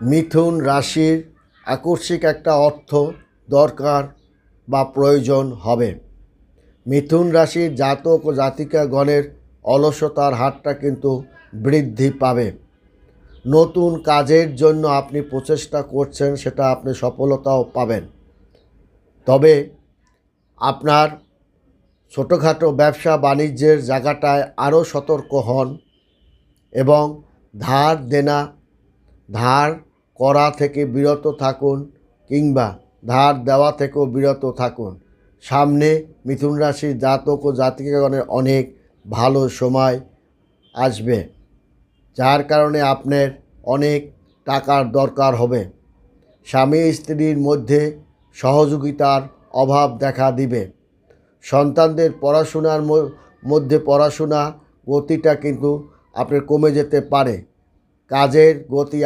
মিথুন রাশির আকস্মিক একটা অর্থ দরকার বা প্রয়োজন হবে। মিথুন রাশির জাতক ও জাতিকাগণের অলসতার হারটা কিন্তু বৃদ্ধি পাবে। নতুন কাজের জন্য আপনি প্রচেষ্টা করছেন, সেটা আপনি সফলতাও পাবেন। তবে আপনার ছোটোখাটো ব্যবসা বাণিজ্যের জায়গাটায় আরও সতর্ক হন এবং ধার দেনা ধার করা থেকে বিরত থাকুন কিংবা ধার দেওয়া থেকেও বিরত থাকুন। সামনে মিথুন রাশির জাতক ও জাতিকাগণের অনেক ভালো সময় আসবে, যার কারণে আপনার অনেক টাকার দরকার হবে। স্বামী স্ত্রীর মধ্যে সহযোগিতার অভাব দেখা দিবে। সন্তানদের পড়াশোনার মধ্যে পড়াশোনা গতিটা কিন্তু আপনার কমে যেতে পারে। কাজের গতি